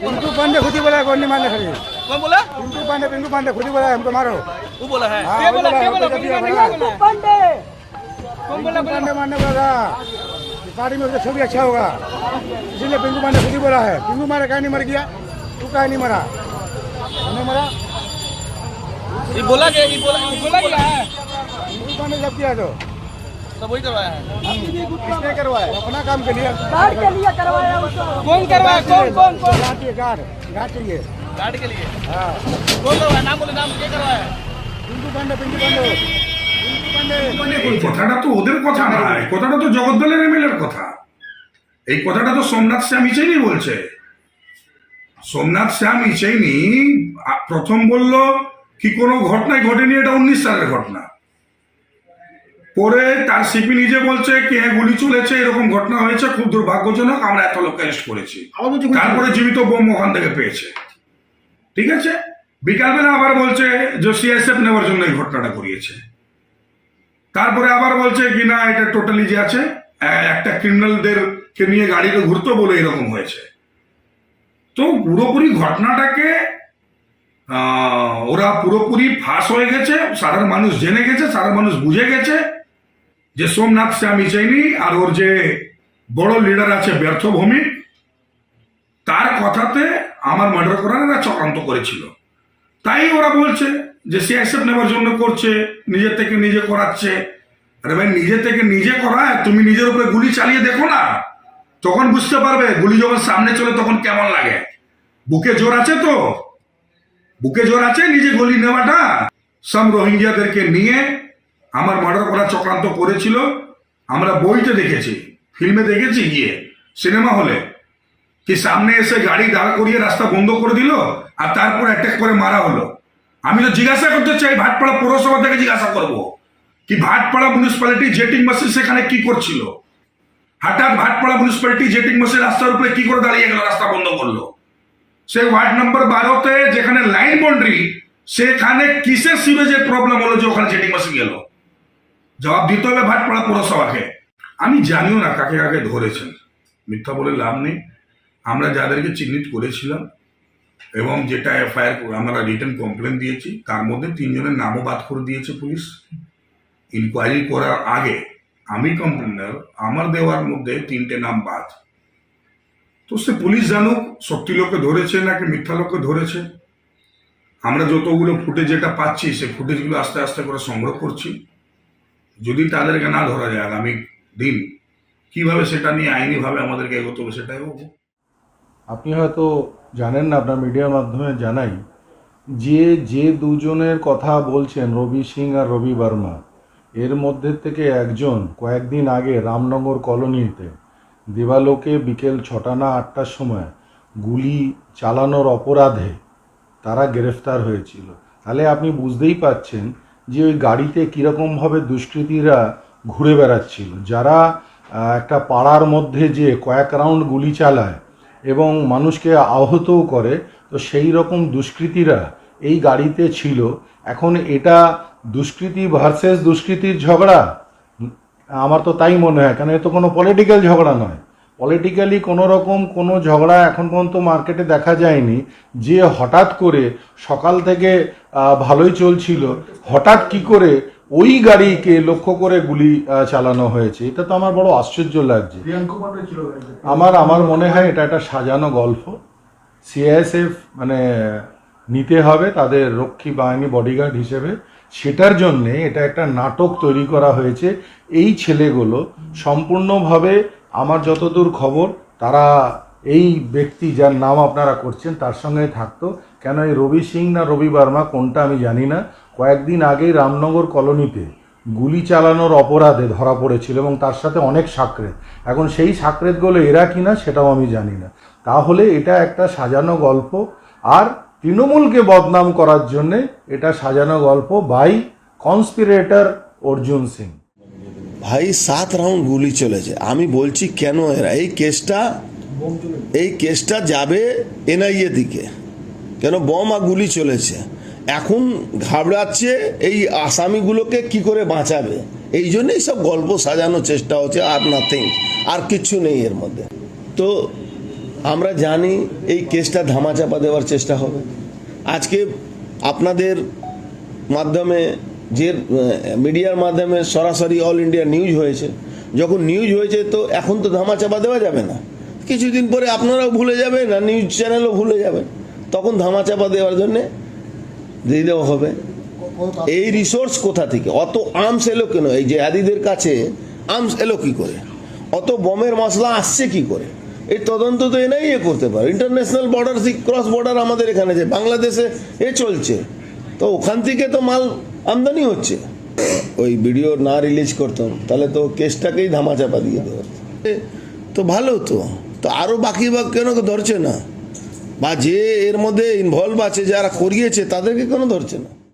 पिंटू पांडे खुद ही बोला कौन नहीं मारने खड़ी कौन बोला? पिंटू पांडे पिंटू पांडे खुद ही बोला हमको मारो। वो बोला है। हाँ, क्या बोला क्या बोला पिंटू पांडे कौन बोला? पांडे मारने बोला पार्टी में उसका छवि अच्छा होगा। इसीलिए पिंटू पांडे खुद ही बोला है। पिंटू मारे कहीं नहीं मर गया। तू कहीं नहीं मरा। नहीं मरा। ये बोला क्या ये बोला बोला क्या है। पिंटू पांडे जब किया तो। सब वही करवाया है किसने करवाया अपना काम के लिए गार्ड के लिए करवाया उसको कौन करवाया कौन कौन कौन गार्ड चाहिए गार्ड गार्ड चाहिए गार्ड के लिए हाँ कौन करवाया नाम बोले नाम क्या करवाया है পিন্টু পান্ডে পিন্টু পান্ডে পিন্টু পান্ডে মানে এই কথাটা তো ওদের কথা না এই কথাটা তো জগদ্দলের এমএলএর কথা এই কথাটা তো সোমনাথ শ্যাম ইচেইনি বলছে সোমনাথ শ্যাম ইচেইনি আ- প্রথম বলল কি কোনো ঘটনাই ঘটেনি এটা উনিশ সালের ঘটনা পরে তার সিপি নিজে বলছে কি হ্যাঁ গুলি চলেছে এরকম ঘটনা হয়েছে খুব দুর্ভাগ্যজনক আমরা এত লোক অ্যারেস্ট করেছি। তারপরে জীবিত বোম ওখান থেকে পেয়েছে। ঠিক আছে? বিকালবেলা আবার বলছে যে সিএসএফ নেওয়ার জন্য এই ঘটনাটা করিয়েছে তারপরে আবার বলছে কি না এটা টোটালি যে আছে একটা ক্রিমিনালদের কে নিয়ে গাড়িতে ঘুরতো বলে এরকম হয়েছে। তো পুরোপুরি ঘটনাটাকে আহ, ওরা পুরোপুরি ফাঁস হয়ে গেছে সাধারণ মানুষ জেনে গেছে সাধারণ মানুষ বুঝে গেছে। যে সোমনাথ শ্যাম চাইনি আর ওর যে বড় লিডার আছে ব্যর্থ ভূমি, তার কথাতে আমার মার্ডার করার এরা চক্রান্ত করেছিল। তাই ওরা বলছে যে সে সিআইএসএফ নেওয়ার জন্য করছে, নিজের থেকে নিজে করাচ্ছে। আরে ভাই, নিজে থেকে নিজে করায়, তুমি নিজের উপরে গুলি চালিয়ে দেখো না। তখন বুঝতে পারবে গুলি যখন সামনে চলে তখন কেমন লাগে। বুকে জোর আছে তো? বুকে জোর আছে নিজে গুলি নেওয়াটা? সব রোহিঙ্গিয়াদেরকে নিয়ে আমার মার্ডার করার চক্রান্ত করেছিল। আমরা বইতে দেখেছি ফিল্মে দেখেছি গিয়ে সিনেমা হলে কি সামনে এসে গাড়ি দাঁড় করিয়ে রাস্তা বন্ধ করে দিল, আর তারপর অ্যাটাক করে মারা হলো। আমি তো জিজ্ঞাসা করতে চাই, ভাটপাড়া পৌরসভা থেকে জিজ্ঞাসা করব। কি ভাটপাড়া মিউনিসিপ্যালিটি জেটিং মেশিন সেখানে কি করছিল? হঠাৎ ভাটপাড়া মিউনিসিপ্যালিটি জেটিং মেশিন রাস্তার উপরে কি করে দাঁড়িয়ে গেল, রাস্তা বন্ধ করল? সে ওয়ার্ড নম্বর বারোতে যেখানে লাইন বাউন্ডারি সেখানে কিসের সিবেজের প্রবলেম হলো যে ওখানে জেটিং মেশিন গেল? জবাব দিতে হবে ভাটপাড়া পৌরসভাকে। আমি জানিও না কাকে কাকে ধরেছেন। মিথ্যা বলে লাভ নেই। আমরা যাদেরকে চিহ্নিত করেছিলাম এবং যেটা এফআইআর আমরা রিটার্ন কমপ্লেন দিয়েছি, তার মধ্যে তিনজনের নামও বাদ করে দিয়েছে পুলিশ। ইনকোয়ারি করার আগে আমি কমপ্লেনার আমার দেওয়ার মধ্যে তিনটে নাম বাদ। তো সে পুলিশ জানুক, সত্যি লোককে ধরেছে নাকি মিথ্যা লোককে ধরেছে। আমরা যতগুলো ফুটেজ যেটা পাচ্ছি, সে ফুটেজগুলো আস্তে আস্তে করে সংগ্রহ করছি। যদি তাদেরকে না ধরা যায় আগামী দিন, কীভাবে সেটা নিয়ে আইনিভাবে আমাদেরকে এগোতে হবে সেটা এগোবো। আপনি হয়তো জানেন না, আপনার মিডিয়ার মাধ্যমে জানাই, যে যে দুজনের কথা বলছেন রবি সিং আর রবি বর্মা, এর মধ্যে থেকে একজন কয়েকদিন আগে রামনগর কলোনিতে দেবালোকে বিকেল ছটা না আটটার সময় গুলি চালানোর অপরাধে তারা গ্রেফতার হয়েছিল। তাহলে আপনি বুঝতেই পাচ্ছেন যে ওই গাড়িতে কীরকমভাবে দুষ্কৃতীরা ঘুরে বেড়াচ্ছিল। যারা একটা পাড়ার মধ্যে যে কয়েক রাউন্ড গুলি চালায় এবং মানুষকে আহতও করে, তো সেই রকম দুষ্কৃতীরা এই গাড়িতে ছিল। এখন এটা দুষ্কৃতী ভার্সেস দুষ্কৃতির ঝগড়া? আমার তো তাই মনে হয় কারণ এ তো কোনো পলিটিক্যাল ঝগড়া নয়। পলিটিক্যালি কোনো রকম কোনো ঝগড়া এখন পর্যন্ত মার্কেটে দেখা যায়নি। যে হঠাৎ করে সকাল থেকে ভালোই চলছিল হঠাৎ কি করে ওই গাড়িকে লক্ষ্য করে গুলি চালানো হয়েছে। এটা তো আমার বড় আশ্চর্য লাগছে। আমার আমার মনে হয় এটা একটা সাজানো গল্প। সিআইএসএফ মানে নিতে হবে তাদের রক্ষী বাহিনী বডিগার্ড হিসেবে। সেটার জন্যে এটা একটা নাটক তৈরি করা হয়েছে। এই ছেলেগুলো সম্পূর্ণভাবে আমার যতদূর খবর, তারা এই ব্যক্তি যার নাম আপনারা করছেন, তার সঙ্গে থাকতো। কেন এই রবি সিং না রবি বর্মা, কোনটা আমি জানি না। কয়েকদিন আগেই রামনগর কলোনিতে গুলি চালানোর অপরাধে ধরা পড়েছিল এবং তার সাথে অনেক সাকরেত। এখন সেই সাকরেতগুলো এরা কিনা সেটাও আমি জানি না। তাহলে এটা একটা সাজানো গল্প। আর তৃণমূলকে বদনাম করার জন্যে এটা সাজানো গল্প বাই কনস্পিরেটর অর্জুন সিং। ভাই, সাত রাউন্ড গুলি চলেছে। আমি বলছি, কেন এরা? এই কেসটা এই কেসটা যাবে এনআইএ দিকে। কেন বোম আর গুলি চলেছে। এখন ঘাবড়াচ্ছে এই আসামিগুলোকে কি করে বাঁচাবে? এই জন্যই সব গল্প সাজানোর চেষ্টা হচ্ছে, আর নাথিং আর কিচ্ছু নেই এর মধ্যে। তো আমরা জানি এই কেসটা ধামাচাপা দেওয়ার চেষ্টা হবে। আজকে আপনাদের মাধ্যমে যে মিডিয়ার মাধ্যমে সরাসরি অল ইন্ডিয়া নিউজ হয়েছে। যখন নিউজ হয়েছে তো এখন তো ধামাচাপা দেওয়া যাবে না। কিছুদিন পরে আপনারাও ভুলে যাবেন আর নিউজ চ্যানেলও ভুলে যাবেন। তখন ধামাচাপা দেওয়ার জন্যে দিয়ে দেওয়া হবে। এই রিসোর্স কোথা থেকে? অত আর্মস এলো কেন? এই যে আদিদের কাছে আর্মস এলো কি করে? অত বমের মশলা আসছে কি করে? এই তদন্ত তো এনআইএ করতে পারে। ইন্টারন্যাশনাল বর্ডার ক্রস বর্ডার আমাদের এখানে যে, বাংলাদেশে এ চলছে। তো ওখান থেকে তো মাল আমদানি হচ্ছে। ওই ভিডিও না রিলিজ করতাম, তাহলে তো কেসটাকেই ধামাচাপা দিয়ে দেওয়া তো ভালো তো। তো আরও বাকি বা কেন ধরছে না? বা যে এর মধ্যে ইনভলভ আছে, যারা করিয়েছে, তাদেরকে কেন ধরছে না?